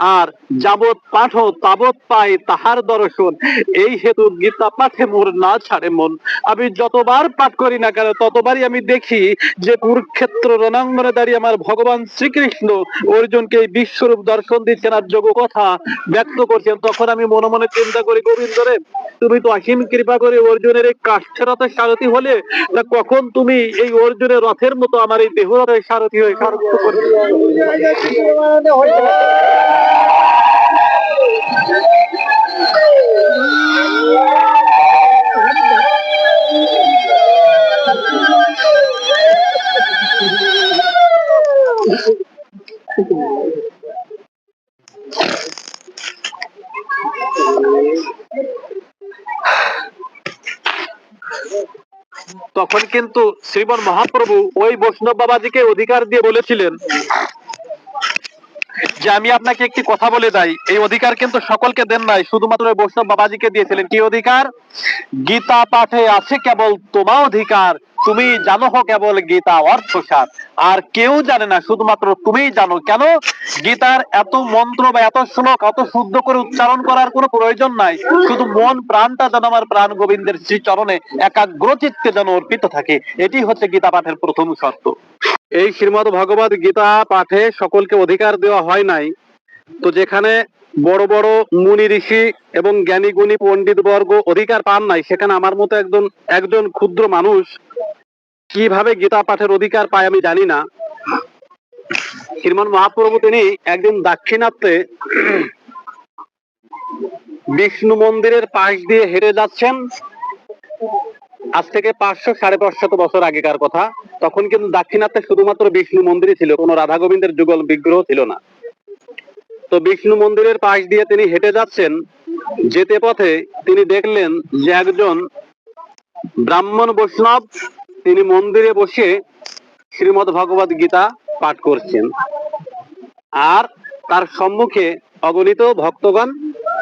আর যাবৎ পাঠ তাবৎ পাই তাহার দর্শন। এই হেতু গীতা পাঠে মোর না ছাড়ে মন। আমি যতবার পাঠ করি না কেন, ততবারই আমি দেখি যে কুরুক্ষেত্র রণাঙ্গনে দাঁড়িয়ে আমার ভগবান শ্রীকৃষ্ণ অর্জুনকে এই বিশ্বরূপ দর্শন দিচ্ছেন আর যোগ কথা ব্যক্ত করছেন। তখন আমি মনে মনে চিন্তা করি গোবিন্দ রে তুমি তো অসীম কৃপা করে অর্জুনের এই কাষ্ঠরথের সারথি হলে, তা কখন তুমি এই অর্জুনের রথের মতো আমার এই দেহ রথের সারথি হয়ে সারথ্য করবে? তখন কিন্তু শ্রীমন মহাপ্রভু ওই বৈষ্ণব বাবাজিকে অধিকার দিয়ে বলেছিলেন যে আমি আপনাকে একটি কথা বলে যাই এই অধিকার কিন্তু সকলকে দেন নাই, শুধুমাত্র বৈষ্ণব বাবাজিকে দিয়েছিলেন। কি অধিকার? গীতা পাঠে আছে কেবল তোমা অধিকার তুমি জানো কেবল গীতা অর্থসার আর কেউ জানে না, শুধুমাত্র তুমিই জানো। কেন? গীতার এত মন্ত্র বা এত শ্লোক এত শুদ্ধ করে উচ্চারণ করার কোনো প্রয়োজন নাই। শুধু মন, প্রাণটা যেন আমার প্রাণ গোবিন্দের শ্রী চরণে একাগ্র চিত্তে যেন অর্পিত থাকে। এটি হচ্ছে গীতা পাঠের প্রথম শর্ত। এই শ্রীমদ ভগবত গীতা পাঠে সকলকে অধিকার দেওয়া হয় নাই। তো যেখানে বড় বড় মুনি ঋষি এবং জ্ঞানী গুণী পণ্ডিত বর্গ অধিকার পান নাই, সেখানে আমার মতো একজন একজন ক্ষুদ্র মানুষ কীভাবে গীতা পাঠের অধিকার পায় আমি জানি না। শ্রীমন মহাপ্রভু তিনি একদিন দাক্ষিণাত্যে বিষ্ণু মন্দিরের পাশ দিয়ে হেঁটে যাচ্ছেন। আজ থেকে পাঁচশো সাড়ে পাঁচশত বছর আগেকার কথা। তখন কিন্তু দাক্ষিণাত্যে শুধুমাত্র বিষ্ণু মন্দিরই ছিল, কোনো রাধা গোবিন্দের যুগল বিগ্রহ ছিল না। তো বিষ্ণু মন্দিরের পাশ দিয়ে তিনি হেঁটে যাচ্ছেন। যেতে পথে তিনি দেখলেন যে একজন ব্রাহ্মণ বৈষ্ণব তিনি মন্দিরে বসে শ্রীমদ ভগবত গীতা পাঠ করছেন। আর তার সম্মুখে অগণিত ভক্তগণ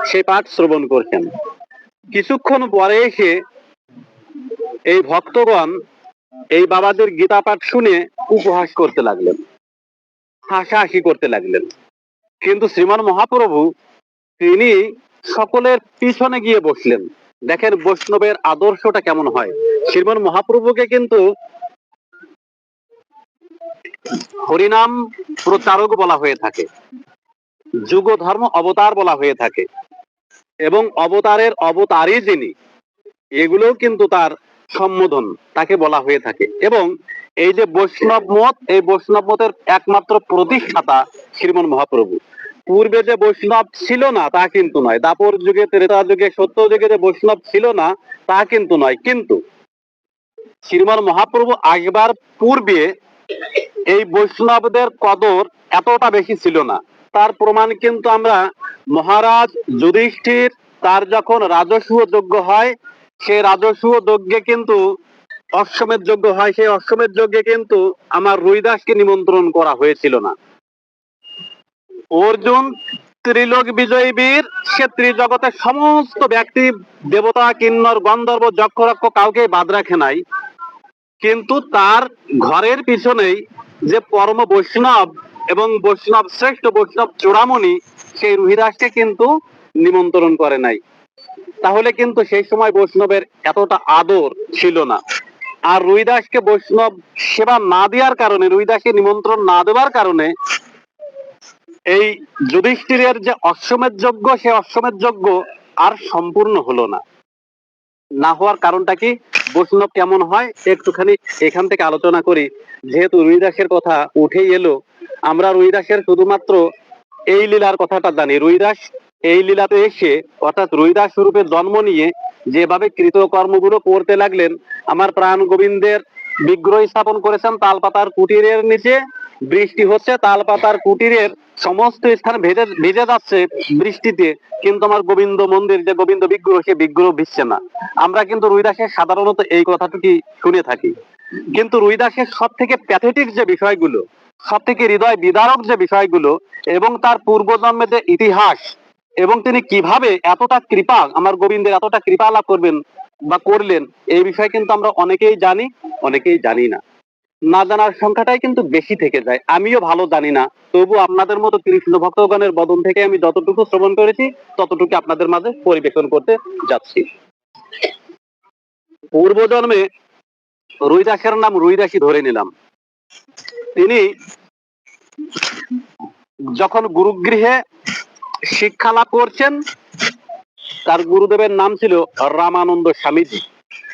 সেই পাঠ শ্রবণ করছেন। কিছুক্ষণ পরে এসে এই ভক্তগণ এই বাবাদের গীতা পাঠ শুনে উপহাস করতে লাগলেন। হাসাহাসি করতে লাগলেন। কিন্তু শ্রীমান মহাপ্রভু তিনি সকলের পিছনে গিয়ে বসলেন। দেখেন বৈষ্ণবের আদর্শটা কেমন হয়। শ্রীমান মহাপ্রভুকে কিন্তু হরিনাম প্রচারক বলা হয়ে থাকে। যুগ ধর্ম অবতার বলা হয়ে থাকে। এবং অবতারের অবতারই যিনি, এগুলোও কিন্তু তার সম্বোধন, তাকে বলা হয়ে থাকে। এবং এই যে বৈষ্ণব মত, এই বৈষ্ণব মতের একমাত্র প্রতিষ্ঠাতা শ্রীমন মহাপ্রভু। পূর্বে যে বৈষ্ণব ছিল না, তা কিন্তু নয়। দাপর যুগে, ত্রেতা যুগে, সত্য যুগে যে বৈষ্ণব ছিল না, তা কিন্তু নয়। কিন্তু শ্রীমান মহাপ্রভু আসবার পূর্বে এই বৈষ্ণবদের কদর এতটা বেশি ছিল না। তার প্রমাণ কিন্তু আমরা মহারাজ যুধিষ্ঠির, তার যখন রাজস্ব যোগ্য হয়, সে রাজস্ব যজ্ঞে কিন্তু অশ্বমেধ যজ্ঞ হয়, সেই অশ্বমেধ যজ্ঞে কিন্তু আমার রুইদাসকে নিমন্ত্রণ করা হয়েছিল না। অর্জুন ত্রিলোক বিজয়ী বীর, সে ত্রিজগতের সমস্ত ব্যক্তি, দেবতা, কিন্নর, গন্ধর্ব, যক্ষরক্ষ কাউকে বাদ রাখে নাই। কিন্তু তার ঘরের পিছনেই যে পরম বৈষ্ণব এবং বৈষ্ণব শ্রেষ্ঠ বৈষ্ণব চূড়ামণি, সেই রুহিদাসকে কিন্তু নিমন্ত্রণ করে নাই। তাহলে কিন্তু সেই সময় বৈষ্ণবের এতটা আদর ছিল না। আর রুইদাসকে বৈষ্ণব সেবা না দেওয়ার কারণে রুইদাসকে নিমন্ত্রণ না দেওয়ার কারণে এই যুধিষ্ঠিরের যে অশ্বমেধ যজ্ঞ সে অশ্বমেধ যজ্ঞ আর সম্পূর্ণ হলো না। না হওয়ার কারণটা কি? বৈষ্ণব কেমন হয়? একটুখানি এখান থেকে আলোচনা করি। যেহেতু রুইদাসের কথা উঠেই এলো, আমরা রুইদাসের শুধুমাত্র এই লীলার কথাটা জানি। রুইদাস এই লীলাতে এসে, অর্থাৎ রুইদাস রূপে জন্ম নিয়ে যেভাবে কৃতকর্মগুলো করতে লাগলেন, আমার প্রাণ গোবিন্দের বিগ্রহ স্থাপন করেছেন তালপাতার কুটিরের নিচে বৃষ্টি হচ্ছে, তালপাতার কুটিরের সমস্ত স্থান ভেজে ভেজে যাচ্ছে বৃষ্টিতে। কিন্তু আমার গোবিন্দ মন্দির, যে গোবিন্দ বিগ্রহ, সে বিগ্রহ ভিজছে না। আমরা কিন্তু রুইদাসের সাধারণত এই কথাটুকি শুনে থাকি। কিন্তু রুইদাসের সব থেকে প্যাথেটিক যে বিষয়গুলো সব থেকে হৃদয় বিদারক যে বিষয়গুলো, এবং তার পূর্বজন্মের যে ইতিহাস, এবং তিনি কীভাবে এতটা কৃপা, আমার গোবিন্দের এতটা কৃপা লাভ করবেন বা করলেন, এই বিষয়ে কিন্তু আমরা অনেকেই জানি অনেকেই জানি না। না জানার সংখ্যাটাই কিন্তু বেশি থেকে যায়। আমিও ভালো জানি না। তবু আপনাদের মতো কৃষ্ণ ভক্তগণের বদন থেকে আমি যতটুকু শ্রবণ করেছি, ততটুকু আপনাদের মাঝে পরিবেশন করতে যাচ্ছি। পূর্বজন্মে রুইদাসের নাম রুইদাসী ধরে নিলাম। তিনি যখন গুরুগৃহে শিক্ষা লাভ করছেন, তার গুরুদেবের নাম ছিল রামানন্দ স্বামীজি।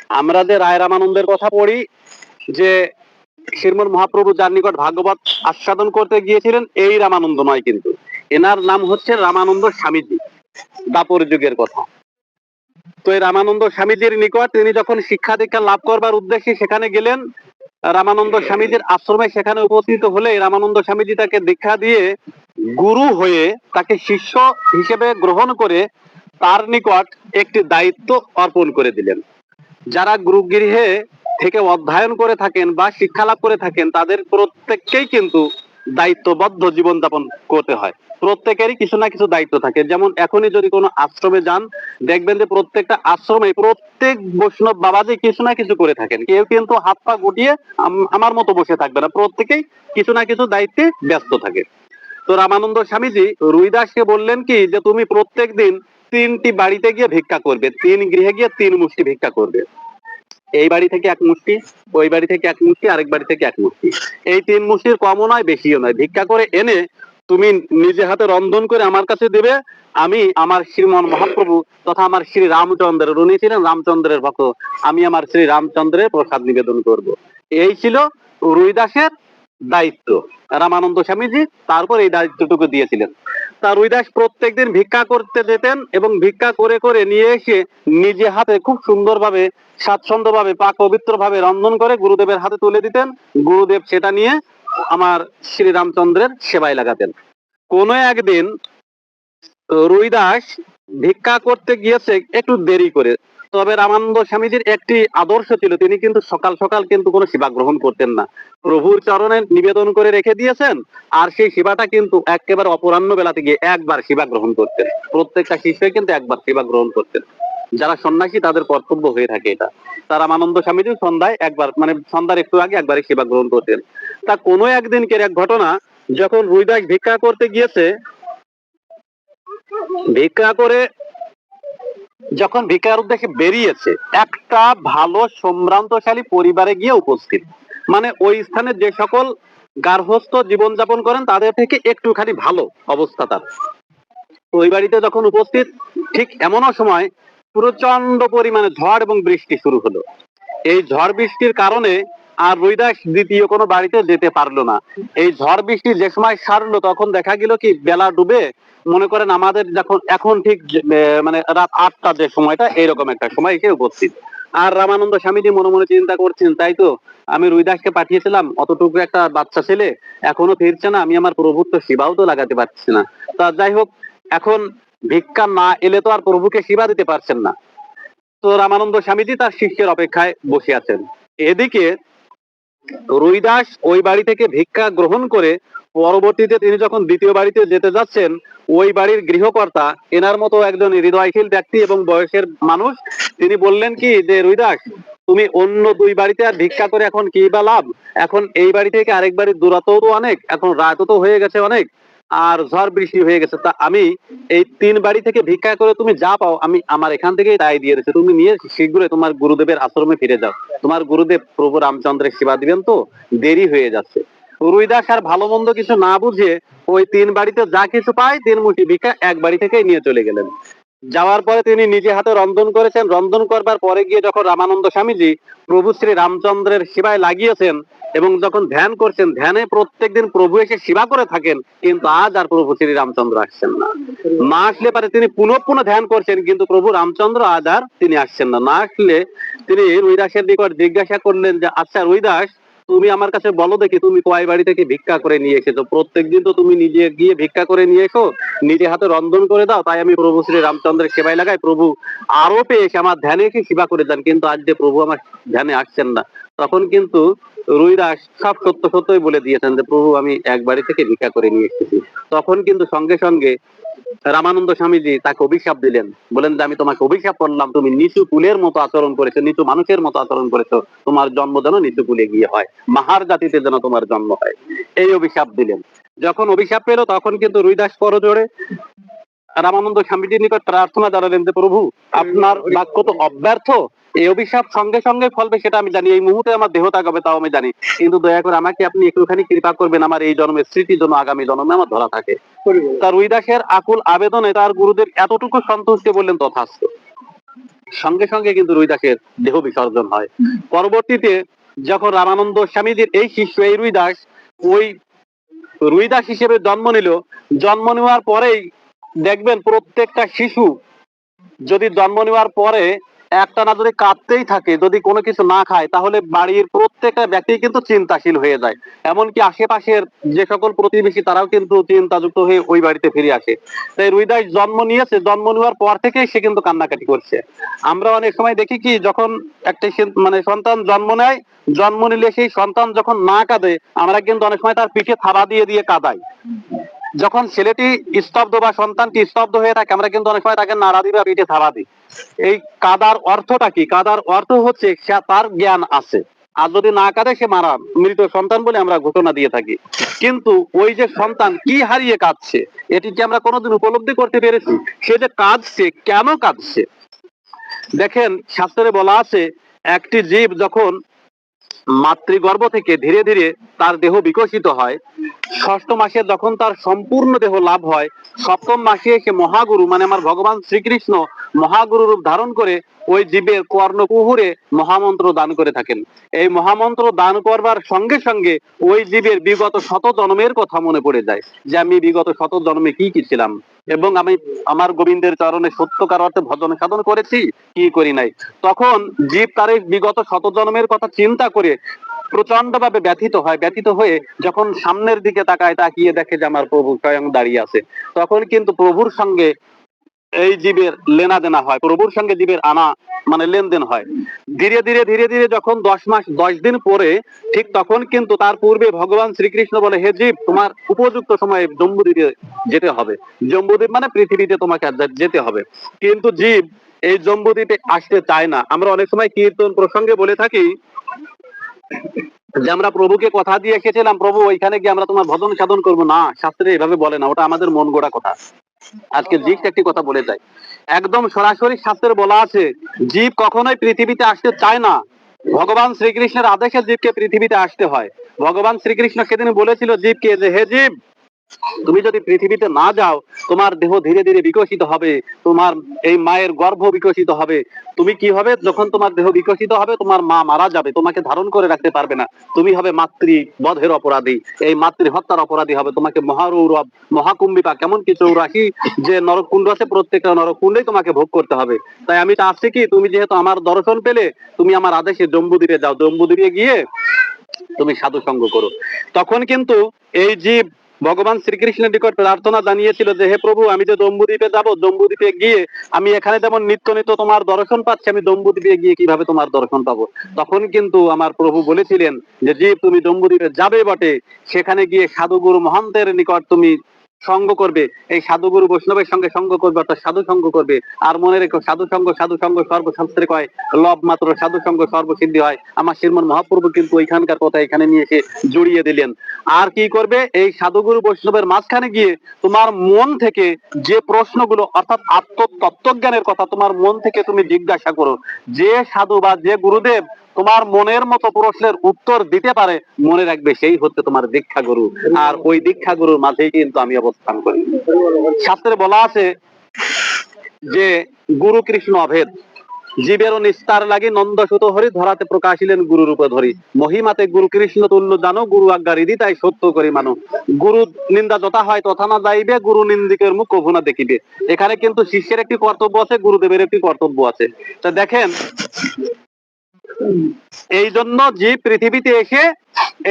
আমরা যে রায় রামানন্দের কথা পড়ি যে শ্রীমন মহাপ্রভু যার নিকট ভাগবত আস্বাদন করতে গিয়েছিলেন এই রামানন্দ নয় কিন্তু। এনার নাম হচ্ছে রামানন্দ স্বামীজি, দাপর যুগের কথা। তো এই রামানন্দ স্বামীজির নিকট তিনি যখন শিক্ষা দীক্ষা লাভ করবার উদ্দেশ্যে সেখানে গেলেন, রামানন্দ স্বামীজির আশ্রমে সেখানে উপস্থিত হলে রামানন্দ স্বামীজি তাকে দীক্ষা দিয়ে গুরু হয়ে তাকে শিষ্য হিসেবে গ্রহণ করে তার নিকট একটি দায়িত্ব অর্পণ করে দিলেন। যারা গুরুগৃহে থেকে অধ্যয়ন করে থাকেন বা শিক্ষা লাভ করে থাকেন, তাদের প্রত্যেককেই কিন্তু দায়িত্ববদ্ধ জীবনযাপন করতে হয়। প্রত্যেকেরই কিছু না কিছু দায়িত্ব থাকে। যেমন এখনই যদি কোনো আশ্রমে যান, দেখবেন যে প্রত্যেকটা আশ্রমে প্রত্যেক বৈষ্ণব বাবাজি কিছু না কিছু করে থাকেন। কেউ কিন্তু হাত পা গুটিয়ে আমার মতো বসে থাকবে না। প্রত্যেকেই কিছু না কিছু দায়িত্বে ব্যস্ত থাকে। তো রামানন্দ স্বামীজি রুইদাসকে বললেন কি, যে তুমি প্রত্যেক দিন তিনটি বাড়িতে গিয়ে ভিক্ষা করবে। তিন গৃহে গিয়ে তিন মুষ্টি ভিক্ষা করবে। এই বাড়ি থেকে এক মুষ্টি ওই বাড়ি থেকে এক মুষ্টি আরেক বাড়ি থেকে এক মুষ্টি এই তিন মুষ্টির কমও নয়, বেশিও নয়। ভিক্ষা করে এনে তুমি নিজে হাতে রন্ধন করে আমার কাছে দেবে, আমি আমার শ্রীমন মহাপ্রভু তথা আমার শ্রী রামচন্দ্রের উনি ছিলেন, রামচন্দ্রের ভক্ত। আমি আমার শ্রী রামচন্দ্রের প্রসাদ নিবেদন করব। এই ছিল রুইদাসের দায়িত্ব। রামানন্দ স্বামীজি তারপর এই দায়িত্বটুকু দিয়েছিলেন। তা রুইদাস প্রত্যেকদিন ভিক্ষা করতে যেতেন এবং ভিক্ষা করে করে নিয়ে এসে নিজে হাতে খুব সুন্দরভাবে, স্বাচ্ছন্দ্যভাবে পাক পবিত্র ভাবে রন্ধন করে গুরুদেবের হাতে তুলে দিতেন। গুরুদেব সেটা নিয়ে আমার শ্রীরামচন্দ্রের সেবায় লাগাতেন। কোনো একদিন রুইদাস ভিক্ষা করতে গিয়েছে একটু দেরি করে। তবে রামানন্দ স্বামীজির একটি আদর্শ ছিল, তিনি কিন্তু সকাল সকাল কিন্তু কোনো সেবা গ্রহণ করতেন না। প্রভুর চরণে নিবেদন করে রেখে দিয়েছেন, আর সেই সেবাটা কিন্তু একেবারে অপরাহ্ন বেলাতে গিয়ে একবার সেবা গ্রহণ করতেন। প্রত্যেকটা শিষ্যই কিন্তু একবার সেবা গ্রহণ করতেন। যারা সন্ন্যাসী, তাদের কর্তব্য হয়ে থাকে এটা। তার রামানন্দ স্বামীজি সন্ধ্যায় একবার মানে সন্ধ্যার একটু আগে একবারই সেবা গ্রহণ করতেন। তা কোনো একদিনকের এক ঘটনা, যখন রুইদাস ভিক্ষা করতে গিয়েছে, ভিক্ষা করে যখন ভিক্ষার উদ্দেশ্যে বেরিয়েছে, একটা ভালো সম্ভ্রান্তশালী পরিবারে গিয়ে উপস্থিত। মানে ওই স্থানে যে সকল গার্হস্থ জীবনযাপন করেন, তাদের থেকে একটুখানি ভালো অবস্থা তার। ওই বাড়িতে যখন উপস্থিত, ঠিক এমনও সময় প্রচণ্ড পরিমাণে ঝড় এবং বৃষ্টি শুরু হলো। এই ঝড় বৃষ্টির কারণে আর রুইদাস দ্বিতীয় কোনো বাড়িতে যেতে পারল না। এই ঝড় বৃষ্টি যে সময় সারলো, তখন দেখা গেল কি, বেলা ডুবে মনে করেন আমাদের যখন, এখন ঠিক মানে রাত আটটা যে সময়টা এরকম একটা সময় এসে উপস্থিত। আর রামানন্দ স্বামীজি মনে মনে চিন্তা করছেন, তাই তো? আমি রুইদাসকে পাঠিয়েছিলাম, অতটুকু একটা বাচ্চা ছেলে, এখনও ফিরছে না, আমি আমার প্রভুত্ব সেবাও তো লাগাতে পারছি না। তা যাই হোক, এখন ভিক্ষা না এলে তো আর প্রভুকে সেবা দিতে পারছেন না। তো রামানন্দ স্বামীজি তার শিষ্যের অপেক্ষায় বসে আছেন। এদিকে রুইদাস ওই বাড়ি থেকে ভিক্ষা গ্রহণ করে পরবর্তীতে তিনি যখন দ্বিতীয় বাড়িতে যেতে যাচ্ছেন, ওই বাড়ির গৃহকর্তা, এনার মতো একজন হৃদয়শীল ব্যক্তি এবং বয়সের মানুষ, তিনি বললেন কি যে, রুইদাস, তুমি অন্য দুই বাড়িতে আর ভিক্ষা করে এখন কি বা লাভ? এখন এই বাড়ি থেকে আরেক বাড়ির দূরত্বও তো অনেক, এখন রাতও তো হয়ে গেছে অনেক। আর ঝড় বৃষ্টি হয়ে গেছে। তা আমি এই তিন বাড়ি থেকে ভিক্ষা করে তুমি যা পাও, আমি আমার এখান থেকেই তাই দিয়ে দিচ্ছি। তুমি নিয়ে শীঘ্রই তোমার গুরুদেবের আশ্রমে ফিরে যাও। তোমার গুরুদেব প্রভু রামচন্দ্রের সেবা দিবেন তো? দেরি হয়ে যাচ্ছে। রুইদাস আর ভালো মন্দ কিছু না বুঝে ওই তিন বাড়িতে যা কিছু পায় তিন মুঠি ভিক্ষা এক বাড়ি থেকেই নিয়ে চলে গেলেন। যাওয়ার পরে তিনি নিজে হাতে রন্ধন করেছেন। রন্ধন করবার পরে গিয়ে যখন রামানন্দ স্বামীজি প্রভু শ্রী রামচন্দ্রের সেবায় লাগিয়েছেন এবং যখন ধ্যান করছেন, ধ্যানে প্রত্যেকদিন প্রভু এসে সেবা করে থাকেন, কিন্তু আজ আর প্রভু শ্রী রামচন্দ্র আসছেন না। না আসলে পারে তিনি পুনঃ পুনঃ ধ্যান করছেন, কিন্তু প্রভু রামচন্দ্র আজ আর তিনি আসছেন না। না আসলে তিনি রুইদাসের নিকট জিজ্ঞাসা করলেন যে আচ্ছা রুইদাস, তুমি আমার কাছে বলো দেখি, তুমি কয় বাড়ি থেকে ভিক্ষা করে নিয়ে এসেছ? প্রত্যেকদিন তো তুমি নিজে গিয়ে ভিক্ষা করে নিয়ে এসো, নিজে হাতে রন্ধন করে দাও, তাই আমি প্রভু শ্রী রামচন্দ্রের সেবায় লাগাই। প্রভু আরও পেয়ে এসে আমার ধ্যানে এসে সেবা করে দেন, কিন্তু আজ যে প্রভু আমার ধ্যানে আসছেন না তখন কিন্তু রুইদাস সব সত্য সত্যই বলে দিয়েছেন যে, প্রভু, আমি এক বাড়ি থেকে ভিক্ষা করে নিয়ে এসেছি। তখন কিন্তু সঙ্গে সঙ্গে রামানন্দ স্বামীজি তাকে অভিশাপ দিলেন। বলেন যে, আমি তোমাকে অভিশাপ করলাম। তুমি নিচু কুলের মতো আচরণ করেছ, নিচু মানুষের মতো আচরণ করেছ। তোমার জন্ম যেন নিচু কুলে গিয়ে হয়। মাহার জাতিতে যেন তোমার জন্ম হয়। এই অভিশাপ দিলেন। যখন অভিশাপ পেল, তখন কিন্তু রুইদাস করজোড়ে রামানন্দ স্বামীজির নিকট প্রার্থনা জানালেন যে, প্রভু, আপনার বাক্য তো অব্যর্থ। এই অভিশাপ সঙ্গে সঙ্গে ফলবে সেটা আমি জানি। এই মুহূর্তে আমার দেহ তাকাবে তাও আমি জানি। কিন্তু দয়া করে আমাকে আপনি একটুখানি কৃপা করবেন। আমার এই জন্মের স্মৃতি যেন আগামী জন্মে আমার ধরা থাকে। তার রুইদাসের আকুল আবেদনে তার গুরুদেব এতটুকু সন্তুষ্ট বললেন তথাস্ত সঙ্গে সঙ্গে কিন্তু রুইদাসের দেহ বিসর্জন হয়। পরবর্তীতে যখন রামানন্দ স্বামীজির এই শিষ্য এই রুইদাস ওই রুইদাস হিসেবে জন্ম নিল জন্ম নেওয়ার পরেই দেখবেন প্রত্যেকটা শিশু যদি জন্ম নেওয়ার পরে একটা না যদি কাঁদতেই থাকে, যদি কোনো কিছু না খায়, তাহলে বাড়ির প্রত্যেকটা ব্যক্তি কিন্তু চিন্তাশীল হয়ে যায়। এমনকি আশেপাশের যে সকল প্রতিবেশী, তারাও কিন্তু চিন্তাযুক্ত হয়ে ওই বাড়িতে ফিরে আসে। তাই রুইদাস জন্ম নিয়েছে, জন্ম নেওয়ার পর থেকেই সে কিন্তু কান্নাকাটি করছে। আমরা অনেক সময় দেখি কি, যখন একটা মানে সন্তান জন্ম নেয়, জন্ম নিলে সেই সন্তান যখন না কাঁদে, আমরা কিন্তু অনেক সময় তার পিঠে থাবা দিয়ে দিয়ে কাঁদাই। যখন ছেলেটি স্তব্ধ বা সন্তানটি স্তব্ধ হয়ে থাকে, আমরা কিন্তু অনেক সময় তাকে নাড়া দিই বা পিঠে থাবা দিই। এই কাদার অর্থটা কি? কাদার অর্থ হচ্ছে তার জ্ঞান আছে। আর যদি না কাঁদে, সে মারা মৃত সন্তান বলে আমরা ঘোষণা দিয়ে থাকি। কিন্তু ওই যে সন্তান কি হারিয়ে কাঁদছে, এটি কি আমরা কোনোদিন উপলব্ধি করতে পেরেছি? সে যে কাঁদছে, কেন কাঁদছে? দেখেন, শাস্ত্রে বলা আছে, একটি জীব যখন মাতৃগর্ভ থেকে ধীরে ধীরে তার দেহ বিকশিত হয়। ষষ্ঠ মাসে যখন তার সম্পূর্ণ দেহ লাভ হয়, সপ্তম মাসে এসে মহাগুরু মানে আমার ভগবান শ্রীকৃষ্ণ মহাগুরু রূপ ধারণ করে ওই জীবের কর্ণকুহুরে মহামন্ত্র দান করে থাকেন। এই মহামন্ত্র দান করবার সঙ্গে সঙ্গে ওই জীবের বিগত শত জন্মের কথা মনে পড়ে যায় যে আমি বিগত শত জন্মে কি কি ছিলাম। এবং আমি আমার গোবিন্দের চরণে সত্যকার অর্থে ভজন সাধন করেছি, কি করি নাই? তখন জীব তার বিগত শত জন্মের কথা চিন্তা করে প্রচণ্ড ভাবে ব্যথিত হয়। ব্যথিত হয়ে যখন সামনের দিকে তাকায়, তাকিয়ে দেখে যে আমার প্রভু স্বয়ং দাঁড়িয়ে আছে। তখন কিন্তু প্রভুর সঙ্গে এই জীবের লেনা দেনা হয়, প্রভুর সঙ্গে জীবের আনা মানে লেনদেন হয়। ধীরে ধীরে ধীরে ধীরে যখন দশ মাস, দশ দিন পরে, ঠিক তখন কিন্তু তার পূর্বে ভগবান শ্রীকৃষ্ণ বলে, হে জীব, তোমার উপযুক্ত সময়ে জম্বুদ্বীপে যেতে হবে। জম্বুদ্বীপ মানে পৃথিবীতে তোমাকে যেতে হবে। কিন্তু জীব এই জম্বুদ্বীপে আসতে চায় না। আমরা অনেক সময় কীর্তন প্রসঙ্গে বলে থাকি যে, আমরা প্রভুকে কথা দিয়ে এসেছিলাম, প্রভু, ওইখানে গিয়ে আমরা তোমার ভজন সাধন করব। না, শাস্ত্রে এভাবে বলে না, ওটা আমাদের মন গোড়া কথা। আজকে জীব একটি কথা বলে যায় একদম সরাসরি শাস্ত্রে বলা আছে জীব কখনোই পৃথিবীতে আসতে চায় না। ভগবান শ্রীকৃষ্ণের আদেশে জীবকে পৃথিবীতে আসতে হয়। ভগবান শ্রীকৃষ্ণ সেদিন বলেছিল জীবকে যে, হে জীব তুমি যদি পৃথিবীতে না যাও, তোমার দেহ ধীরে ধীরে বিকশিত হবে, তোমার এই মায়ের গর্ভ বিকশিত হবে। তুমি কি হবে? যখন তোমার দেহ বিকশিত হবে, তোমার মা মারা যাবে, তোমাকে ধারণ করে রাখতে পারবে না। তুমি হবে মাতৃ বধের অপরাধী। এই মাতৃ হত্যার অপরাধী হবে তোমাকে মহারৌরব মহাকুম্বিপা কেমন কি চৌরাশি, যে নরকুণ্ড আছে, প্রত্যেকটা নরকুণ্ডেই তোমাকে ভোগ করতে হবে। তাই আমি চাচ্ছি কি, তুমি যেহেতু আমার দর্শন পেলে, তুমি আমার আদেশে জম্বুদ্বীপে যাও। জম্বুদ্বীপে গিয়ে তুমি সাধু সঙ্গ করো। তখন কিন্তু এই জীব ভগবান শ্রীকৃষ্ণের নিকট প্রার্থনা জানিয়েছিল যে, হে প্রভু, আমি যে দম্বুদ্বীপে যাব, দম্বুদ্বীপে গিয়ে আমি এখানে যেমন নিত্য নিত্য তোমার দর্শন পাচ্ছি, আমি দম্বুদ্বীপে গিয়ে কীভাবে তোমার দর্শন পাবো? তখন কিন্তু আমার প্রভু বলেছিলেন যে তুমি দম্বুদ্বীপে যাবে বটে। সেখানে গিয়ে সাধুগুরু মহন্তের নিকট তুমি সঙ্গ করবে। এই সাধুগুরু বৈষ্ণবের সঙ্গে সঙ্গ করবে, অর্থাৎ সাধু সঙ্গ করবে। আর মনে রেখো, সাধু সঙ্গ সাধু সঙ্গ সর্বশাস্ত্রে কয়? লব মাত্র সাধু সঙ্গ সর্বসিদ্ধি হয়। আমার শ্রীমন মহাপ্রভু কিন্তু ওইখানকার কথা এখানে নিয়ে এসে জড়িয়ে দিলেন। আর কি করবে? এই সাধুগুরু বৈষ্ণবের মাঝখানে গিয়ে তোমার মন থেকে যে প্রশ্নগুলো, অর্থাৎ আত্ম তত্ত্বজ্ঞানের কথা তোমার মন থেকে তুমি জিজ্ঞাসা করো। যে সাধু বা যে গুরুদেব তোমার মনের মতো প্রশ্নের উত্তর দিতে পারে, মনে রাখবে সেই হচ্ছে তোমার দীক্ষা গুরু আর ওই দীক্ষা গুরুর মাঝেই কিন্তু আমি অবস্থান করি। শাস্ত্রে বলা আছে যে, গুরু কৃষ্ণ অভেদ। জীবের নিস্তার লাগি নন্দসুত হরি ধরাতে প্রকাশিলেন গুরু রূপে ধরি। মহিমাতে গুরু কৃষ্ণ তুল্য জানো, গুরু আজ্ঞা হৃদি তাই সত্য করি মানো। গুরু নিন্দা যথা হয় তথা না যাইবে, গুরু নিন্দিকের মুখ কভু না দেখিবে। এখানে কিন্তু শিষ্যের একটি কর্তব্য আছে, গুরুদেবের একটি কর্তব্য আছে। তা দেখেন এই জন্য জীব পৃথিবীতে এসে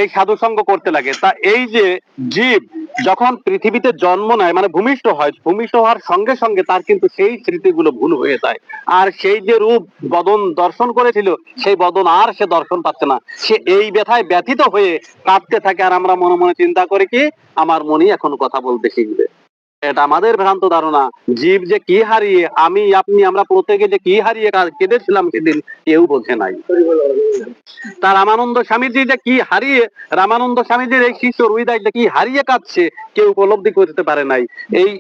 এই সাধু সঙ্গ করতে লাগে। তা এই যে জীব যখন পৃথিবীতে জন্ম নেয় মানে ভূমিষ্ঠ হয়, ভূমিষ্ঠ হওয়ার সঙ্গে সঙ্গে তার কিন্তু সেই স্মৃতিগুলো ভুল হয়ে যায়। আর সেই যে রূপ বদন দর্শন করেছিল, সেই বদন আর সে দর্শন পাচ্ছে না। সে এই ব্যথায় ব্যথিত হয়ে কাঁদতে থাকে। আর আমরা মনে মনে চিন্তা করি কি, আমার মনই এখন কথা বলতে শিখবে। এটা আমাদের ভ্রান্ত ধারণা। জীব যে কি হারিয়ে, আমি, আপনি, আমরা প্রত্যেকে যে কি হারিয়ে কেঁদেছিলাম সেদিন কেউ বোঝে নাই। তার রামানন্দ স্বামীজি যে কি হারিয়ে, রামানন্দ স্বামীজির এই শিষ্য রুইদাস যে কি হারিয়ে কাঁদছে, কেউ উপলব্ধি করতে পারে নাই। এই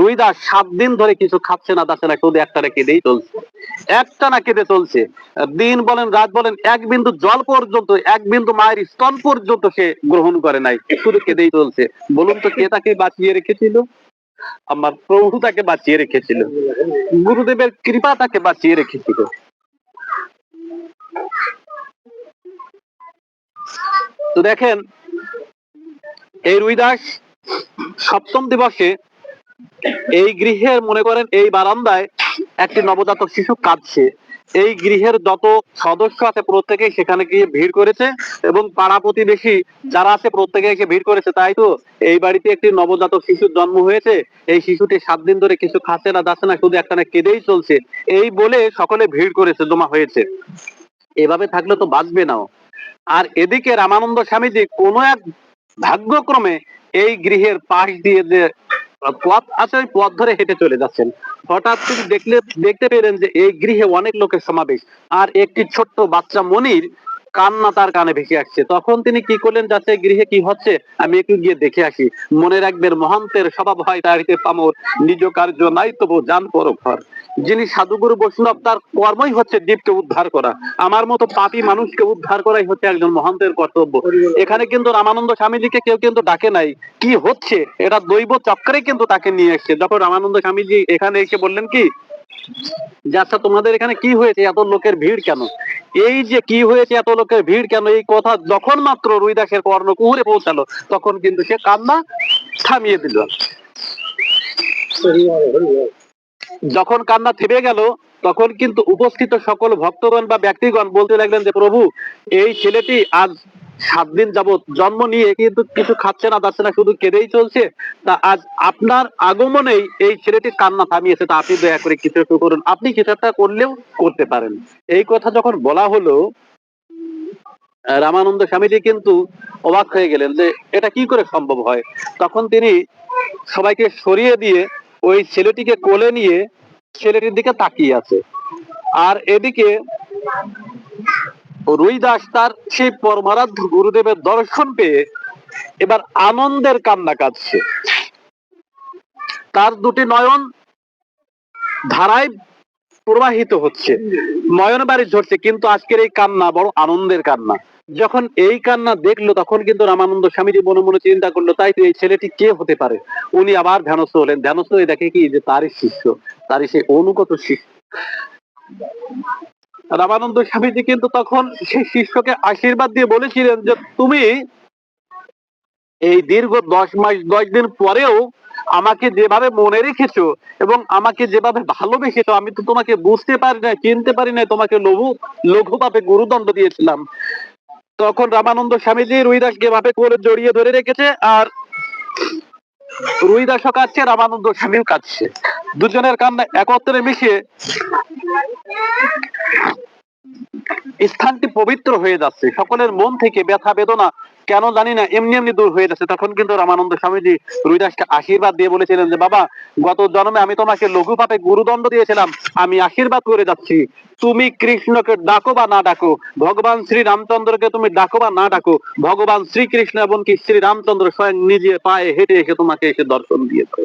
রুইদাস সাত দিন ধরে কিছু খাচ্ছে না দাচ্ছে না, শুধু একটা কেঁদেই চলছে। একটা না কেঁদে চলছে। দিন বলেন, রাত বলেন, এক বিন্দু জল পর্যন্ত, এক বিন্দু মায়ের স্তন পর্যন্ত সে গ্রহণ করে নাই, শুধু কেঁদেই চলছে। বলুন তো, কে তাকে বাঁচিয়ে রেখেছিল? আমার প্রভু তাকে বাঁচিয়ে রেখেছিল। গুরুদেবের কৃপা তাকে বাঁচিয়ে রেখেছিল। তো দেখেন, এই রুইদাস সপ্তম দিবসে এই গৃহের মনে করেন এই বারান্দায় একটি নবজাতক শিশু কাঁদছে। এই গৃহের যত সদস্য আছে প্রত্যেকে সেখানে গিয়ে ভিড় করেছে এবং পাড়া প্রতিবেশী যারা আছে প্রত্যেকে এসে ভিড় করেছে, তাই তো? এই বাড়িতে একটি নবজাতক শিশুর জন্ম হয়েছে। এই শিশুটি সাত দিন ধরে কিছু খাচ্ছে না, দাচ্ছে না, শুধু একটা না কেঁদেই চলছে। এই বলে সকলে ভিড় করেছে, জমা হয়েছে। এভাবে থাকলে তো বাঁচবে নাও। আর এদিকে রামানন্দ স্বামীজি কোনো এক ভাগ্যক্রমে এই গৃহের পাশ দিয়ে যে পথ আছে, ওই পথ ধরে হেঁটে চলে যাচ্ছেন। হঠাৎ তিনি দেখলে, দেখতে পেলেন যে এই গৃহে অনেক লোকের সমাবেশ, আর একটি ছোট্ট বাচ্চা মনির কান্না তার কানে ভেসে আসছে। তখন তিনি কি করলেন যাতে গৃহে কি হচ্ছে, আমি একটু গিয়ে দেখে আসি। মনে রাখবেন, মহান্তের স্বভাব হয় তারিতে পামর, নিজ কার্য নাই তবু যান পর ঘর যিনি সাধুগুরু বৈষ্ণব, তার কর্মই হচ্ছে জীবকে উদ্ধার করা। আমার মতো পাপী মানুষকে উদ্ধার করাই হচ্ছে একজন মহান্তের কর্তব্য। এখানে কিন্তু রামানন্দ স্বামীজিকে কেউ কিন্তু ডাকে নাই। কি হচ্ছে? এটা দৈব চক্রে কিন্তু তাকে নিয়ে এসছে। যখন রামানন্দ স্বামীজি এখানে এসে বললেন কি, যে আচ্ছা তোমাদের এখানে কি হয়েছে? এত লোকের ভিড় কেন? এই যে কি হয়েছে, এত লোকের ভিড় কেন? এই কথা যখন মাত্র রুইদাসের কর্ণ কুহুরে পৌঁছালো, তখন কিন্তু সে কান্না থামিয়ে দিল। যখন কান্না থেমে গেল, তখন কিন্তু উপস্থিত সকল ভক্তগণ বা ব্যক্তিগণ বলতে লাগলেন যে, প্রভু, এই ছেলেটি আজ সাত দিন যাবত জন্ম নিয়ে কিন্তু কিছু খাচ্ছে না, যাচ্ছে না, শুধু কেঁদেই চলছে। তা আজ আপনার আগমনেই এই ছেলেটির কান্না থামিয়েছে, তা আপনি দয়া করে কিছু একটু করুন। আপনি কিছু একটা করলেও করতে পারেন। এই কথা যখন বলা হলো, রামানন্দ স্বামীজি কিন্তু অবাক হয়ে গেলেন যে, এটা কি করে সম্ভব হয়? তখন তিনি সবাইকে সরিয়ে দিয়ে ওই ছেলেটিকে কোলে নিয়ে ছেলেটির দিকে তাকিয়ে আছে। আর এদিকে রুইদাস তার সেই পরমারাধ্য গুরুদেবের দর্শন পেয়ে এবার আনন্দের কান্না কাঁদছে তার দুটি নয়ন ধারায় প্রবাহিত হচ্ছে। নয়ন বাড়ি ঝরছে, কিন্তু আজকের এই কান্না বড় আনন্দের কান্না। যখন এই কান্না দেখল, তখন কিন্তু রামানন্দ স্বামীজি মনে মনে চিন্তা করল, তাই তো এই ছেলেটি কে হতে পারে? উনি আবার ধ্যানস্থ হলেন। ধ্যানস্থ হয়ে দেখে কি, যে তারই শিষ্য, তারই সেই অনুগত শিষ্য। রামানন্দ স্বামীজি কিন্তু তখন সেই শিষ্যকে আশীর্বাদ দিয়ে বলেছিলেন যে, তুমি এই দীর্ঘ দশ মাস, দশ দিন পরেও আমাকে যেভাবে মনে রেখেছো এবং আমাকে যেভাবে ভালোবেসেছো, আমি তো তোমাকে বুঝতে পারি না চিনতে পারি না তোমাকে লঘু, লঘুভাবে গুরুদণ্ড দিয়েছিলাম। তখন রামানন্দ স্বামীজি রুইদাসকে বাপে করে জড়িয়ে ধরে রেখেছে আর রুইদাসও কাঁদছে, রামানন্দ স্বামীও কাঁদছে। দুজনের কান্না একত্রে মিশিয়ে স্থানটি পবিত্র হয়ে যাচ্ছে। সকলের মন থেকে ব্যথা, বেদনা কেন জানি না, এমনি এমনি দূর হয়ে যাচ্ছে। তখন কিন্তু রামানন্দ স্বামীজি রুইদাসকে আশীর্বাদ দিয়ে বলেছিলেন যে, বাবা, গত জন্মে আমি তোমাকে লঘু গুরুদণ্ড দিয়েছিলাম। আমি আশীর্বাদ করে যাচ্ছি। তুমি কৃষ্ণকে ডাকো বা না ডাকো। ভগবান শ্রী রামচন্দ্রকে তুমি ডাকো বা না ডাকো। ভগবান শ্রীকৃষ্ণ এবং কি শ্রী রামচন্দ্র স্বয়ং নিজে পায়ে হেঁটে এসে তোমাকে এসে দর্শন দিয়েছে।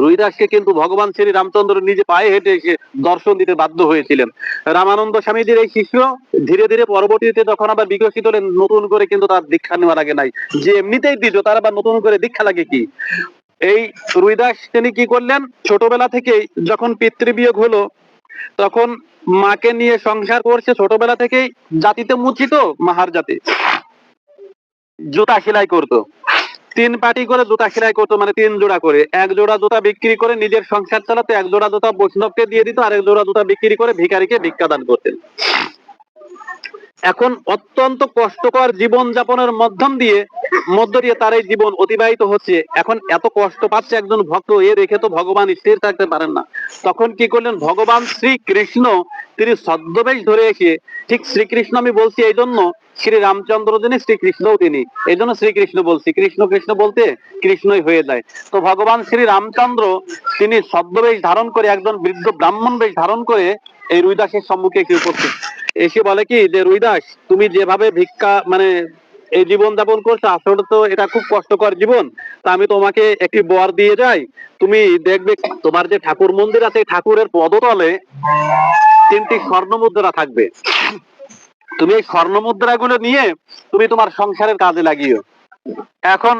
রুইদাসকে কিন্তু ভগবান শ্রী রামচন্দ্র নিজে পায়ে হেঁটে এসে দর্শন দিতে বাধ্য হয়েছিলেন। রামানন্দ স্বামীজির এই শিষ্য ধীরে ধীরে পরবর্তীতে যখন আবার বিকশিত হলেন, নতুন করে কিন্তু তার দীক্ষা নেওয়ার আগে নাই। যে এমনিতেই দিত তার আবার নতুন করে দীক্ষা লাগে কি? এই রুইদাস তিনি কি করলেন? ছোটবেলা থেকেই যখন পিতৃবিয়োগ হলো, তখন মাকে নিয়ে সংসার করছে ছোটবেলা থেকেই, জাতিতে মুচিত, মাহার জাতি। জুতা সেলাই করতো। তিন পাটি করে জুতা সেলাই করতো মানে তিন জোড়া করে। এক জোড়া জুতা বিক্রি করে নিজের সংসার চালাতে, এক জোড়া জুতা বৈষ্ণবকে দিয়ে দিত আর এক জোড়া জুতা বিক্রি করে ভিখারিকে ভিক্ষা দান করতেন। এখন অত্যন্ত কষ্টকর জীবন যাপনের মধ্যম দিয়ে, মধ্য দিয়ে তার এই জীবন অতিবাহিত হচ্ছে। এখন এত কষ্ট পাচ্ছে একজন ভক্ত, এ দেখে তো ভগবান স্থির থাকতে পারেন না। তখন কি করলেন? ভগবান শ্রীকৃষ্ণ, তিনি ছদ্মবেশ ধরে এসে, ঠিক শ্রীকৃষ্ণ আমি বলছি এই জন্য শ্রী রামচন্দ্র যিনি, শ্রীকৃষ্ণও তিনি। এই জন্য শ্রীকৃষ্ণ বলছি। কৃষ্ণ কৃষ্ণ বলতে কৃষ্ণই হয়ে যায়। তো ভগবান শ্রী রামচন্দ্র তিনি ছদ্মবেশ ধারণ করে একজন বৃদ্ধ ব্রাহ্মণ বেশ ধারণ করে এই রুইদাসের সম্মুখে এসে উপস্থিত। এসে বলে কি যে, রুইদাস, তুমি যেভাবে ভিক্ষা মানে এই জীবন যাপন করছ, আসলে তো এটা খুব কষ্টকর জীবন। তা আমি তোমাকে একটি বর দিয়ে যাই। তুমি দেখবে তোমার যে ঠাকুর মন্দির আছে, ঠাকুরের পদতলে তিনটি স্বর্ণ মুদ্রা থাকবে। তুমি এই স্বর্ণ মুদ্রাগুলো নিয়ে তুমি তোমার সংসারের কাজে লাগিও। এখন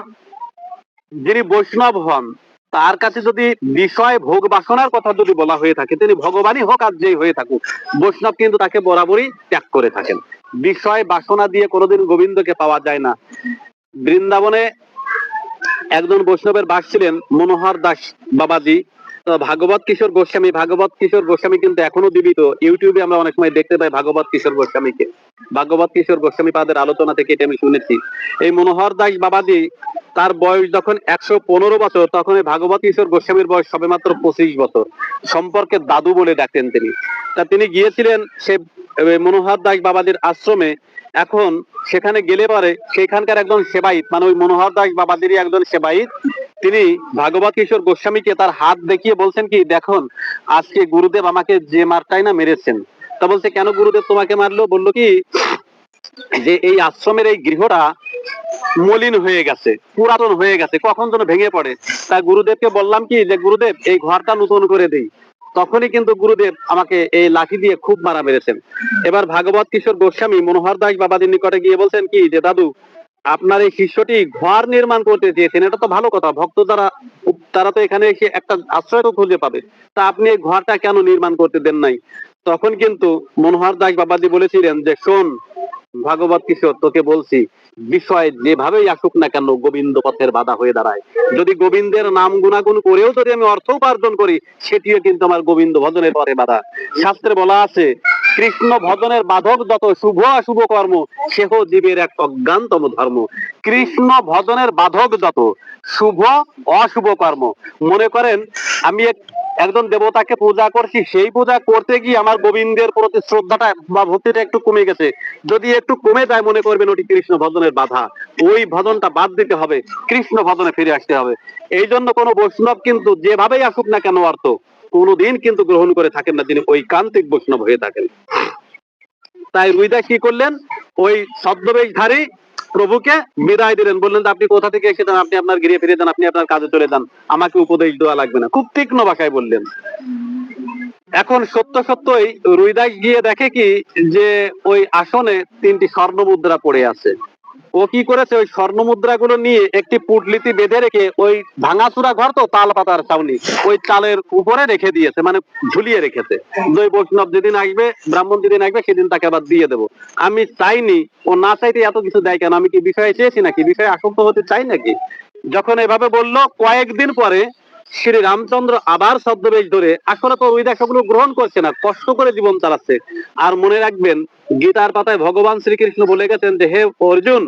যিনি বৈষ্ণব হন, তার কাছে যদি বিষয় ভোগ বাসনার কথা যদি বলা হয়ে থাকে, তিনি ভগবানই হোক আর যেই হয়ে থাকুক, বৈষ্ণব কিন্তু তাকে বরাবরই ত্যাগ করে থাকেন। বিষয় বাসনা দিয়ে কোনোদিন গোবিন্দকে পাওয়া যায় না। বৃন্দাবনে একজন বৈষ্ণবের বাস ছিলেন মনোহর দাস বাবাজি। ভাগবত কিশোর গোস্বামী, ভাগবত কিশোর গোস্বামী কিন্তু এখনও জীবিত। ইউটিউবে আমরা অনেক সময় দেখতে পাই ভাগবত কিশোর গোস্বামীকে। ভাগবত কিশোর গোস্বামী পাদের আলোচনা থেকে এটা আমি শুনেছি। এই মনোহর দাস বাবাজি, তার বয়স যখন একশো পনেরো বছর, তখন এই ভাগবত কিশোর গোস্বামীর বয়স সবে মাত্র পঁচিশ বছর। সম্পর্কে দাদু বলে ডাকতেন তিনি। তা তিনি গিয়েছিলেন সে মনোহর দাস বাবাজির আশ্রমে। এখন সেখানে গেলে পরে সেখানকার একজন সেবাইত মানে ওই মনোহর দাস বাবাজিরই একজন সেবাইত তিনি ভাগবত কিশোর গোস্বামীকে তার হাত দেখিয়ে বলছেন কি, দেখুন, আজকে গুরুদেব আমাকে যে মারটাই না মেরেছেন। তা বলছে, কেন গুরুদেব তোমাকে মারলো? বলল কি, যে এই আশ্রমের এই গৃহটা মলিন হয়ে গেছে, পুরাতন হয়ে গেছে, কখন যেন ভেঙে পড়ে। তা গুরুদেবকে বললাম কি, যে গুরুদেব, এই ঘরটা নতুন করে দেই। তখনই কিন্তু গুরুদেব আমাকে এই লাঠি দিয়ে খুব মারা মেরেছেন। এবার ভাগবত কিশোর গোস্বামী মনোহর দাস বাবাজির নিকটে গিয়ে বলছেন কি, যে দাদু, আপনার এই শিষ্যটি ঘর নির্মাণ করতে চেয়েছেন, এটা তো ভালো কথা, ভক্ত দ্বারা তারা তো এখানে এসে একটা আশ্রয় তো খুঁজে পাবে। তা আপনি এই ঘরটা কেন নির্মাণ করতে দেন নাই? তখন কিন্তু মনোহর দাস বাবাজি বলেছিলেন যে, শোন ভাগবত কিশোর, তোকে বলছি, বিষয় যেভাবেই আসুক না কেন, গোবিন্দ পথের বাধা হয়ে দাঁড়ায়। যদি গোবিন্দের নাম গুণাগুণ করেও যদি আমি অর্থ উপার্জন করি, সেটিও কিন্তু আমার গোবিন্দ ভজনের পরে বাধা। শাস্ত্রে বলা আছে, কৃষ্ণ ভজনের বাধক যত শুভ অশুভ কর্ম, সেহ জীবের এক অজ্ঞানতম ধর্ম। কৃষ্ণ ভজনের বাধক যত শুভ অশুভ কর্ম। মনে করেন, আমি এক একজন দেবতাকে পূজা করছি, সেই পূজা করতে গিয়ে আমার গোবিন্দের প্রতি শ্রদ্ধাটা বা ভক্তিটা একটু কমে গেছে। যদি একটু কমে যায় মনে করবেন ওটি কৃষ্ণ ভজনের বাধা। ওই ভজনটা বাদ দিতে হবে, কৃষ্ণ ভজনে ফিরে আসতে হবে। এই জন্য কোনো বৈষ্ণব কিন্তু যেভাবেই আসুক না কেন অর্থ, কোনোদিন কিন্তু গ্রহণ করে থাকেন না তিনি ওই কান্তিক বৈষ্ণব হয়ে থাকেন। তাই রুইদা কি করলেন? ওই ছদ্মবেশধারী প্রভুকে বিদায় দিলেন। বললেন যে, আপনি কোথা থেকে এসেছেন আপনি আপনার গিরে ফিরে যান, আপনি আপনার কাজে চলে যান। আমাকে উপদেশ দেওয়া লাগবে না। খুব তীক্ষ্ণ ভাষায় বললেন। এখন সত্য সত্যই রুইদাস গিয়ে দেখে কি যে, ওই আসনে তিনটি স্বর্ণ মুদ্রা পড়ে আছে। ও কি করেছে? ওই স্বর্ণ মুদ্রাগুলো নিয়ে একটি পুটলিতে বেঁধে রেখে ওই ভাঙাচুরা ঘর তো তাল পাতার ছাউনি, ওই চালের উপরে রেখে দিয়েছে মানে ঝুলিয়ে রেখেছে। যে ওই বৈষ্ণব যেদিন আসবে, ব্রাহ্মণ যেদিন আসবে, সেদিন তাকে আবার দিয়ে দেবো। আমি চাইনি, ও না চাইতে এত কিছু দেয় কেন? আমি কি বিষয়ে চেয়েছি নাকি? বিষয়ে আসক্ত হতে চাই নাকি? যখন এভাবে বলল, কয়েকদিন পরে শ্রী রামচন্দ্র আবার ছদ্মবেশ ধরে আসলে তো ওই দেখাগুলো গ্রহণ করছে না কষ্ট করে জীবন চালাচ্ছে। আর মনে রাখবেন, গীতার পাতায় ভগবান শ্রীকৃষ্ণ বলে গেছেন যে, হে অর্জুন,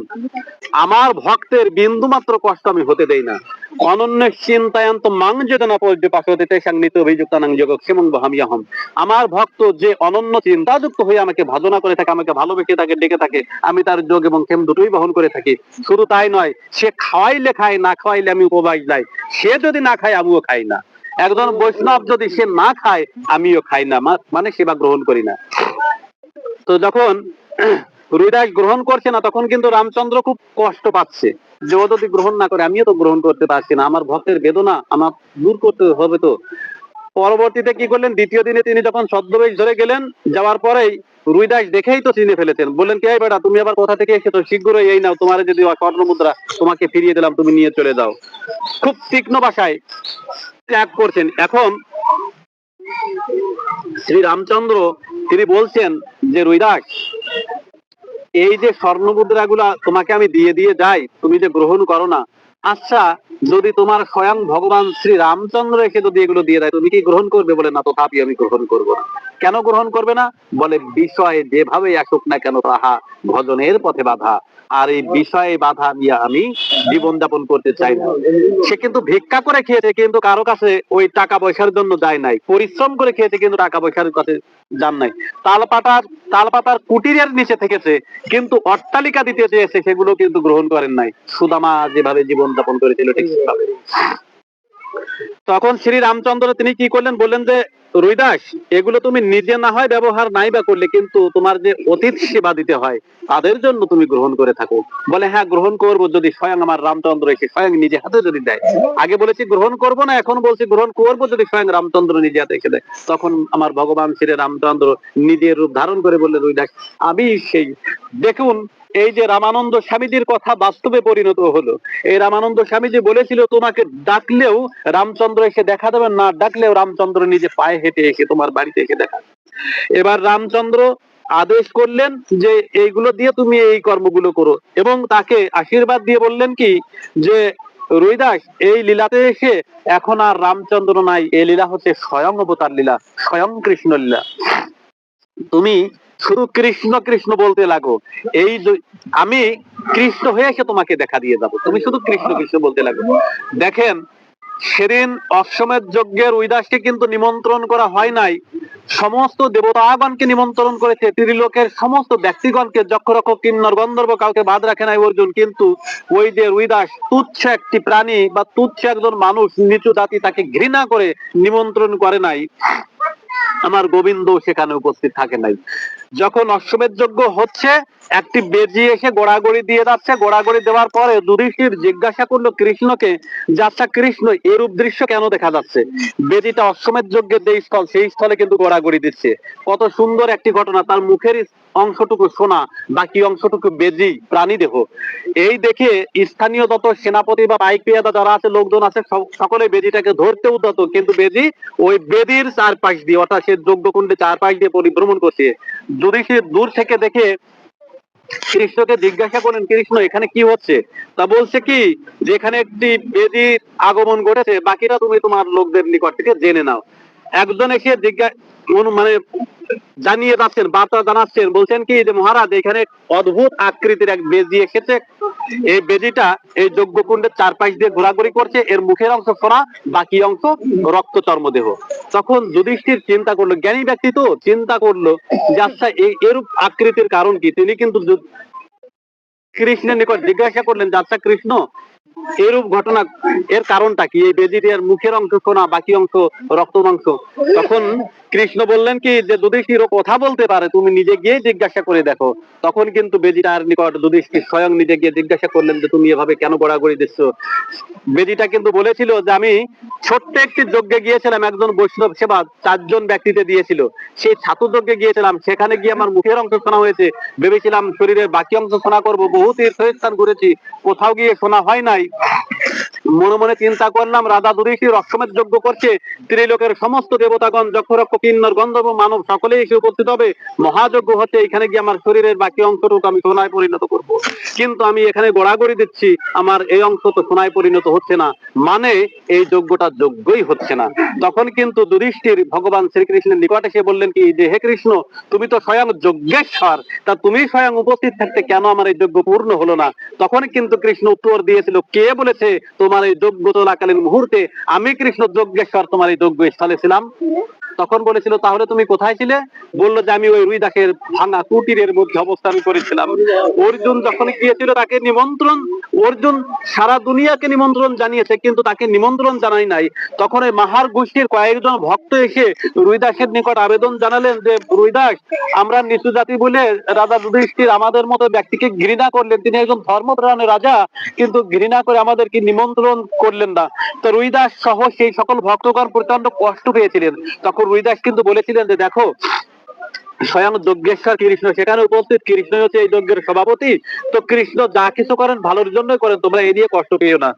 আমার ভক্তের বিন্দু মাত্র কষ্ট আমি হতে দেই না। অনন্য চিন্তায়ন্ত মাং চেতনা পর্যপাশতে বহামিয়াহম। আমার ভক্ত যে অনন্য চিন্তাযুক্ত হয়ে আমাকে ভাজনা করে থাকে, আমাকে ভালোবেসে থাকে ডেকে থাকে, আমি তার যোগ এবং ক্ষেম দুটোই বহন করে থাকি। শুধু তাই নয়, সে খাওয়াইলে খায়, না খাওয়াইলে আমি উপবাস যাই। সে যদি না খায়, আমিও খাই না। একজন বৈষ্ণব যদি সে না খায়, আমিও খাই না। মানে সেবা গ্রহণ করি না। তো যখন রুইদাস গ্রহণ করছে না, তখন কিন্তু রামচন্দ্র খুব কষ্ট পাচ্ছে। যে ও যদি গ্রহণ না করে, আমিও তো গ্রহণ করতে পারছি না। আমার ভক্তের বেদনা আমার দূর করতে হবে তো। পরবর্তীতে কি করলেন? দ্বিতীয় দিনে তিনি যখন ছদ্মবেশ ধরে গেলেন, যাওয়ার পরেই রুইদাস দেখেই তো চিনে ফেলেছেন। বললেন কে বেটা, তুমি আবার কোথা থেকে এসেছ? শীঘ্রই এই নাও, তোমার যদি স্বর্ণ মুদ্রা তোমাকে ফিরিয়ে দিলাম, তুমি নিয়ে চলে যাও। খুব তীক্ষ্ণ ভাষায় ত্যাগ করছেন। এখন শ্রী রামচন্দ্র, তিনি বলছেন যে, রুইদাস এই যে স্বর্ণ মুদ্রাগুলা তোমাকে আমি দিয়ে দিয়ে যাই, তুমি যে গ্রহণ করো না। আচ্ছা যদি তোমার স্বয়ং ভগবান শ্রী রামচন্দ্র এসে যদি এগুলো দিয়ে দেয়, তুমি কি গ্রহণ করবে বলে না? তথাপি আমি গ্রহণ করব না। কেন গ্রহণ করবে না? বলে বিষয়ে যেভাবে আসুক না কেন তাহা ভজনের পথে বাধা। আর এই বিষয়ে বাধা নিয়ে আমি জীবন যাপন করতে চাই না। সে কিন্তু ভিক্ষা করে খেয়েছে, কিন্তু কারও কাছে ওই টাকা পয়সার জন্য যায় নাই। পরিশ্রম করে খেয়েছে, কিন্তু টাকা পয়সার কাছে যান নাই। তাল পাতার তাল পাতার কুটিরের নিচে থেকেছে, কিন্তু অট্টালিকা দিতে চেয়েছে, সেগুলো কিন্তু গ্রহণ করেন নাই। সুদামা যেভাবে জীবন যাপন করেছিল, ঠিক সেভাবে। তখন শ্রী রামচন্দ্র তিনি কি করলেন? বললেন যে, রুইদাস, এগুলো তুমি নিজে না হয় ব্যবহার নাই বা করলে, কিন্তু তোমার যে অতীত সেবা দিতে হয়, তাদের জন্য তুমি গ্রহণ করে থাকো। বলে হ্যাঁ গ্রহণ করব যদি স্বয়ং আমার রামচন্দ্র এসে স্বয়ং নিজে হাতে যদি দেয়। আগে বলেছি, গ্রহণ করব না, এখন বলছি, গ্রহণ করব যদি স্বয়ং রামচন্দ্র নিজে হাতে এসে দেয়। তখন আমার ভগবান শ্রী রামচন্দ্র নিজের রূপ ধারণ করে বললেন, রুইদাস, আমি সেই দেখুন এই যে রামানন্দ স্বামীজির কথা বাস্তবে পরিণত হলো। এই রামানন্দ স্বামীজি বলেছিল, তোমাকে ডাকলেও রামচন্দ্র এসে দেখা দেবে, না ডাকলেও রামচন্দ্র নিজে পায়ে হেঁটে এসে তোমার বাড়িতে এসে দেখা এবার রামচন্দ্র আদেশ করলেন যে, এইগুলো দিয়ে তুমি এই কর্মগুলো করো। এবং তাকে আশীর্বাদ দিয়ে বললেন কি, যে, রুইদাস, এই লীলাতে এসে এখন আর রামচন্দ্র নাই। এই লীলা হচ্ছে স্বয়ং অবতার লীলা, স্বয়ং কৃষ্ণ লীলা। তুমি শুধু কৃষ্ণ কৃষ্ণ বলতে লাগো। এই আমি কৃষ্ণ হয়ে এসে তোমাকে দেখা দিয়ে যাব। তুমি শুধু কৃষ্ণ কৃষ্ণ বলতে লাগো। দেখেন, সেদিন অশ্বমেধ যজ্ঞের উইদাসকে কিন্তু নিমন্ত্রণ করা হয় নাই। সমস্ত দেবতাগণকে নিমন্ত্রণ করেছে। ত্রিলোকের সমস্ত ব্যক্তিগণকে যক্ষরক্ষ কিন্নর, গন্ধর্ব কাউকে বাদ রাখে নাই অর্জুন। কিন্তু ওই যে রুইদাস তুচ্ছ একটি প্রাণী বা তুচ্ছ একজন মানুষ, নিচু জাতি তাকে ঘৃণা করে নিমন্ত্রণ করে নাই। আমার গোবিন্দ সেখানে উপস্থিত থাকে নাই। যখন অশ্বমেধ যজ্ঞ হচ্ছে, একটি বেজি এসে গোড়াগড়ি দিয়ে যাচ্ছে। গোড়াগড়ি দেওয়ার পরে যুধিষ্ঠির জিজ্ঞাসা করল কৃষ্ণকে, যে আচ্ছা কৃষ্ণ, এরূপ দৃশ্য কেন দেখা যাচ্ছে? বেজিটা অশ্বমেধ যজ্ঞের যে স্থল, সেই স্থলে কিন্তু গোড়াগড়ি দিচ্ছে। কত সুন্দর একটি ঘটনা, তার মুখের অংশটুকু সোনা, বাকি অংশটুকু বেজি, প্রাণী দেহ। এই দেখে স্থানীয় যত সেনাপতি বা পাইক পেয়াদা যারা আছে, লোকজন আছে সকলে বেজিটাকে ধরতে উদ্যত। কিন্তু বেজি ওই বেদির চারপাশ দিয়ে, অর্থাৎ সে যজ্ঞকুণ্ডে চারপাশ দিয়ে পরিভ্রমণ করছে। যদি সে দূর থেকে দেখে কৃষ্ণকে জিজ্ঞাসা করেন, কৃষ্ণ, এখানে কি হচ্ছে? তা বলছে কি যে এখানে একটি বেদির আগমন ঘটেছে, বাকিটা তুমি তোমার লোকদের নিকট থেকে জেনে নাও। একজন এসে জিজ্ঞাসা মানে জানিয়ে যাচ্ছেন, বার্তা জানাচ্ছেন, বলছেন কি যে মহারাজ, এখানে অদ্ভুত আকৃতির এক বেজি এসেছে এই বেজিটা এই যজ্ঞকুণ্ডের চারপাশ দিয়ে ঘোরাঘুরি করছে। এর মুখের অংশ সোনা বাকি অংশ রক্ত চর্মদেহ। তখন যুধিষ্ঠির চিন্তা করল, জ্ঞানী ব্যক্তি তো, চিন্তা করল যে আচ্ছা এরূপ আকৃতির কারণ কি? তিনি কিন্তু কৃষ্ণের নিকট জিজ্ঞাসা করলেন যে আচ্ছা কৃষ্ণ, এরূপ ঘটনা এর কারণটা কি? এই বেদিটির মুখের অংশ সোনা বাকি অংশ রক্ত মাংস। তখন কৃষ্ণ বললেন কি, যে যুধিষ্ঠির কথা বলতে পারে, তুমি নিজে গিয়ে জিজ্ঞাসা করে দেখো। তখন কিন্তু বেদিটার নিকট যুধিষ্ঠির স্বয়ং নিজে গিয়ে জিজ্ঞাসা করলেন যে, তুমি এভাবে কেন গড়াগড়ি দিচ্ছ? বেদিটা কিন্তু বলেছিল যে, আমি ছোট্ট একটি যজ্ঞে গিয়েছিলাম, একজন বৈষ্ণব সেবা চারজন ব্যক্তিতে দিয়েছিল। সেই ছাতু যজ্ঞে গিয়েছিলাম, সেখানে গিয়ে আমার মুখের অংশ শোনা হয়েছে। ভেবেছিলাম শরীরের বাকি অংশ শোনা করব, বহু তীর্থস্থান ঘুরেছি, কোথাও গিয়ে শোনা হয় নাই। মনে মনে চিন্তা করলাম রাধা দুরিশির অশ্বমেধ যজ্ঞ করছে, ত্রিলোকের সমস্ত দেবতাগণ যক্ষরক্ষ কিন্নর গন্ধর্ব মানব সকলে এসে উপস্থিত হবে। মহাযজ্ঞ হচ্ছে এখানে গিয়ে আমার শরীরের বাকি অংশটুকু আমি সোনায় পরিণত করব। কিন্তু আমি এখানে গোড়াগড়ি দিচ্ছি, আমার এই অংশ তো সোনায় পরিণত হচ্ছে না। মানে এই যজ্ঞটা যোগ্যই হচ্ছে না। তখন কিন্তু যুধিষ্ঠির ভগবান শ্রীকৃষ্ণের নিকট এসে বললেন কি, যে হে কৃষ্ণ, তুমি তো স্বয়ং যজ্ঞেশ্বর, তা তুমি স্বয়ং উপস্থিত থাকতে কেন আমার এই যজ্ঞ পূর্ণ হলো না? তখন কিন্তু কৃষ্ণ উত্তর দিয়েছিল, কে বলেছে তোমার এই যজ্ঞ তোলাকালীন মুহূর্তে আমি কৃষ্ণ যজ্ঞেশ্বর, তোমার এই যজ্ঞ স্থলে ছিলাম? তখন বলেছিল, তাহলে তুমি কোথায় ছিলে? বলল যে, আমি ওই রুই দাসের ভাঙা কুটিরের মধ্যে অবস্থান করেছিলাম। অর্জুন যখন গিয়েছিল তাকে নিমন্ত্রণ, অর্জুন সারা দুনিয়াকে নিমন্ত্রণ জানিয়েছে, কিন্তু তাকে নিমন্ত্রণ জানাই নাই। তখন ওই মাহার গোষ্ঠীর কয়েকজন ভক্ত এসে রুইদাসের নিকট আবেদন জানালেন যে রুইদাস আমরা নিচু জাতি বলে রাজা যুধিষ্ঠির আমাদের মতো ব্যক্তিকে ঘৃণা করলেন। তিনি একজন ধর্মপ্রাণের রাজা, কিন্তু ঘৃণা করে আমাদেরকে নিমন্ত্রণ করলেন না। তো রুইদাস সহ সেই সকল ভক্তগণ প্রচণ্ড কষ্ট পেয়েছিলেন। তখন রুইদাস কিন্তু বলেছিলেন যে, দেখো, স্বয়ং যজ্ঞেশ্বর কৃষ্ণ, সেখানে উপস্থিত কৃষ্ণ হচ্ছে এই যজ্ঞের সভাপতি। তো কৃষ্ণ যা কিছু করেন ভালোর জন্যই করেন, তোমরা এ নিয়ে কষ্ট পেও না।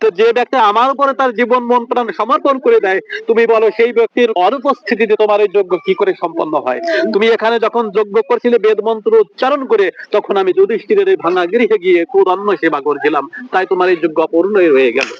তো যে ব্যক্তি আমার উপরে তার জীবন মন প্রাণ সমর্পণ করে দেয়, তুমি বলো সেই ব্যক্তির অনুপস্থিতিতে তোমার এই যজ্ঞ কি করে সম্পন্ন হয়? তুমি এখানে যখন যজ্ঞ করছিলে বেদ মন্ত্র উচ্চারণ করে, তখন আমি যুধিষ্ঠিরের এই ভাঙা গৃহে গিয়ে খুব অন্ন সেবা করছিলাম। তাই তোমার এই যজ্ঞ অপূর্ণই রয়ে গেল।